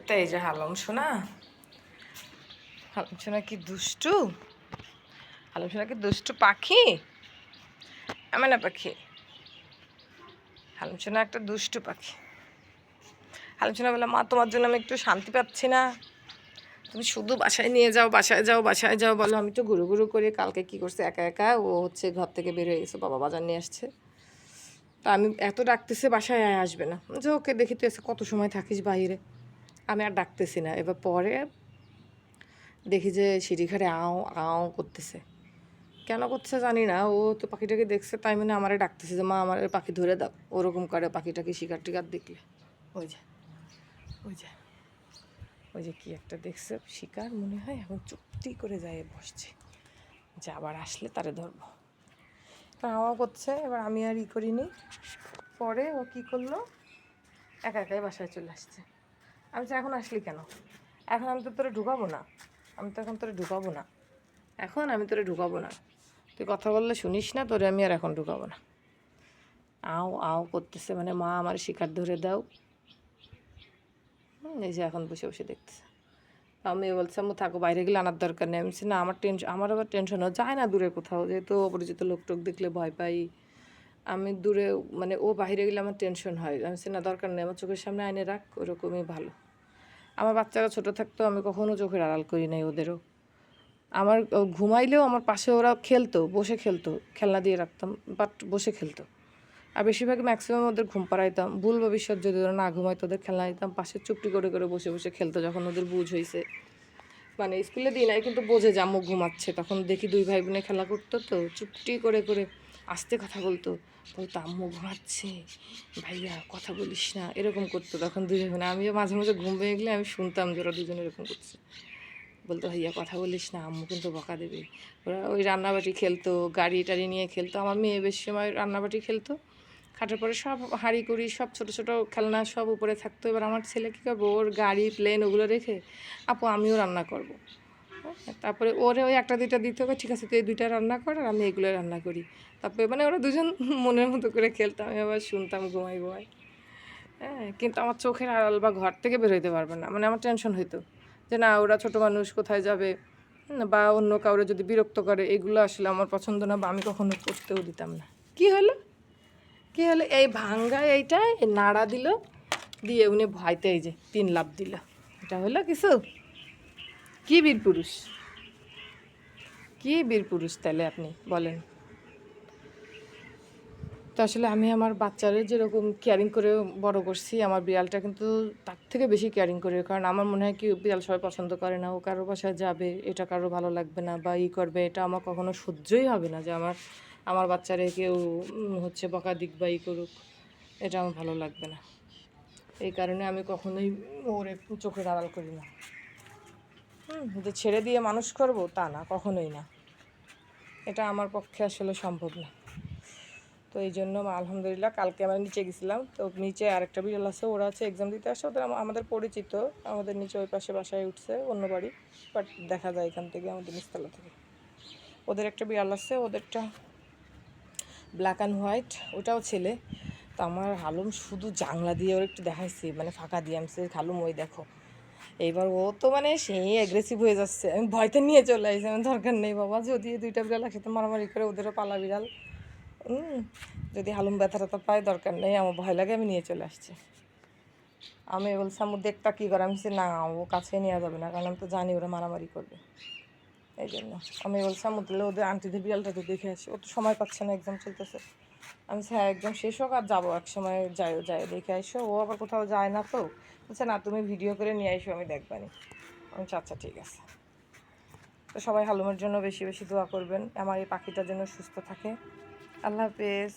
এটা এই যে হালম শোনা হালম সোনা কি দুষ্টু? হালম সোনা কি দুষ্টু পাখি? এমন পাখি। হালম সোনা একটা দুষ্টু পাখি। হালম সোনা বলে, মা, তোমার জন্য আমি একটু শান্তি পাচ্ছি না। তুমি শুধু বাসায় নিয়ে যাও, বাসায় যাও বাসায় যাও, বলো। আমি তো ঘুরু ঘুরু করে, কালকে কি করছে একা একা? ও হচ্ছে ঘর থেকে বের হয়ে গেছে, বাবা বাজার নিয়ে আসছে। তা আমি এত ডাকতেছে, বাসায় আসবে না। যে ওকে, দেখি, তুই এসে কত সময় থাকিস বাইরে? আমি আর ডাকতেছি না। এবার পরে দেখি যে সিঁড়িঘাটে আও আও করতেছে। কেন করছে জানি না। ও তো পাখিটাকে দেখছে, তাই মানে আমারে ডাকতেছে যে, মা, আমার পাখি ধরে দাও। ওরকম করে পাখিটাকে শিকার টিকার দেখলে। ওই যে ওই যে ওই যে কি একটা দেখছে শিকার মনে হয়, এখন চুপটি করে যায় বসছে। যে আবার আসলে তারে ধরবো। এবার আমাও করছে, এবার আমি আর ই করিনি। পরে ও কি করল? একা একাই বাসায় চলে আসছে। আমি তো এখন আসলি কেন? এখন আমি তো তোরে ঢুকাবো না। আমি তো এখন তোরে ঢুকাবো না। এখন আমি তোরে ঢুকাবো না। তুই কথা বললে শুনিস না, তোরে আমি আর এখন ঢুকাবো না। আও আও করতেছে মানে মা আমার শিকার ধরে দাও। এই যে এখন বসে বসে দেখতেছে। আমি বলছি আমি থাকো, বাইরে গেলে আনার দরকার নেই। আমি না, আমার টেনশন আমার আবার টেনশন যায় না দূরে কোথাও। যেহেতু অপরিচিত লোক টোক দেখলে ভয় পাই। আমি দূরে মানে ও বাইরে গেলে আমার টেনশন হয়। আমি না, দরকার নেই, আমার চোখের সামনে আইনে রাখ, ওরকমই ভালো। আমার বাচ্চারা ছোট থাকতো, আমি কখনো চোখের আড়াল করি নাই ওদেরও। আমার ঘুমাইলেও আমার পাশে ওরা খেলতো, বসে খেলতো, খেলনা দিয়ে রাখতাম বাট বসে খেলতো। আর বেশিরভাগ ম্যাক্সিমাম ওদের ঘুম পাড়াইতাম। ভুল ভবিষ্যৎ যদি ওরা না ঘুমাইতো ওদের খেলনা দিতাম, পাশে চুপটি করে করে বসে বসে খেলতো, যখন ওদের বুঝ হয়েছে মানে স্কুলে দিই নাই, কিন্তু বোঝে যে আম্মু ঘুমাচ্ছে। তখন দেখি দুই ভাই বোনে খেলা করতো তো, চুপটি করে করে আস্তে কথা বলতো। বলতো, আম্মু ঘুমাচ্ছে, ভাইয়া কথা বলিস না। এরকম করতো তখন দুই ভাই বোনে আমিও মাঝে মাঝে ঘুম ভেঙে গেলে আমি শুনতাম যে ওরা দুজন এরকম করছে। বলতো, ভাইয়া কথা বলিস না, আম্মু কিন্তু বকা দেবে। ওরা ওই রান্নাবাটি খেলতো গাড়ি টাড়ি নিয়ে খেলতো। আমার মেয়ে বেশি সময় রান্নাবাটি খেলতো। খাটের পরে সব হাঁড়ি কুড়ি সব ছোট ছোট খেলনা সব উপরে থাকতো। এবার আমার ছেলে কী করব? ওর গাড়ি প্লেন ওগুলো রেখে, আপু, আমিও রান্না করব। তারপরে ওরে ওই একটা, দুইটা দিতে হবে, ঠিক আছে, তুই দুইটা রান্না কর আর আমি এগুলো রান্না করি। তারপরে মানে ওরা দুজন মনের মতো করে খেলতাম, আমি আবার শুনতাম ঘুমাই ঘুমাই। হ্যাঁ কিন্তু আমার চোখের আড়াল বা ঘর থেকে বের হইতে পারবে না মানে আমার টেনশন হইতো যে না, ওরা ছোট মানুষ, কোথায় যাবে? বা অন্য কাউরে যদি বিরক্ত করে, এগুলো আসলে আমার পছন্দ না বা আমি কখনো করতেও দিতাম না। কি হলো? কি হলো? এই ভাঙ্গা এইটা এই নাড়া দিল, দিয়ে উনি ভয়তে এই যে তিন লাভ দিল। এটা হলো কিছু? কি বীর পুরুষ? কি বীর পুরুষ তাহলে আপনি, বলেন। তো আসলে আমি আমার বাচ্চাদের যেরকম কেয়ারিং করে বড় করছি, আমার বিড়ালটা কিন্তু তার থেকে বেশি কেয়ারিং করে, কারণ আমার মনে হয় কি বিড়াল সবাই পছন্দ করে না, ও কারও বাসায় যাবে, এটা কারও ভালো লাগবে না বা ই করবে, এটা আমার কখনো সহ্যই হবে না যে আমার আমার বাচ্চারে কেউ হচ্ছে বকা দিক বা ই করুক, এটা আমার ভালো লাগবে না। এই কারণে আমি কখনোই ওর একটু চোখের আড়াল করি না। হুম যে ছেড়ে দিয়ে মানুষ করব, তা না, কখনোই না। এটা আমার পক্ষে আসলে সম্ভব না। তো এই জন্য আলহামদুলিল্লাহ, কালকে আমরা নিচে গেছিলাম। তো নিচে আরেকটা বিড়াল আছে, ওরা আছে এক্সাম দিতে আসে। ওদের আমাদের পরিচিত, আমাদের নিচে ওই পাশে বাসায় উঠছে, অন্য বাড়ি। বাট দেখা যায় এখান থেকে, আমাদের নিচতলা থেকে। ওদের একটা বিড়াল আছে, ওদেরটা ব্ল্যাক অ্যান্ড হোয়াইট ওটাও ছেলে। তো আমার হালুম শুধু জাংলা দিয়ে ওর একটু দেখাইছি মানে ফাঁকা দিয়ে আমি হালুম ওই দেখো। এইবার ও তো মানে সেই অ্যাগ্রেসিভ হয়ে যাচ্ছে। আমি ভয়তে নিয়ে চলে আসছি আমার দরকার নেই বাবা, যদি দুইটা বিড়াল একসাথে মারামারি করে ওদেরও পালা বিড়াল। যদি হালুম ব্যথা ট্যাথা পায়, দরকার নেই, আমার ভয় লাগে, আমি নিয়ে চলে আসছি। আমি বলছি আমার দেখটা কী করে? আমি না, ও কাছে নেওয়া যাবে না, কারণ আমি তো জানি ওরা মারামারি করবে। এই জন্য আমি বলছি আমার তাহলে ওদের আন্টিদের বিড়ালটাকে দেখে আসি। ও তো সময় পাচ্ছে না এক্সাম চলতেছে। আমি হ্যাঁ একদম শেষ হোক, আর যাব এক সময় যাইও যাই দেখে আসো। ও আবার কোথাও যায় না তো। বলছে, না, তুমি ভিডিও করে নিয়ে আসো, আমি দেখবানি আমি আচ্ছা ঠিক আছে। তো সবাই হালুমের জন্য বেশি বেশি দোয়া করবেন। আমার এই পাখিটার জন্য সুস্থ থাকে। আল্লাহ হাফেজ।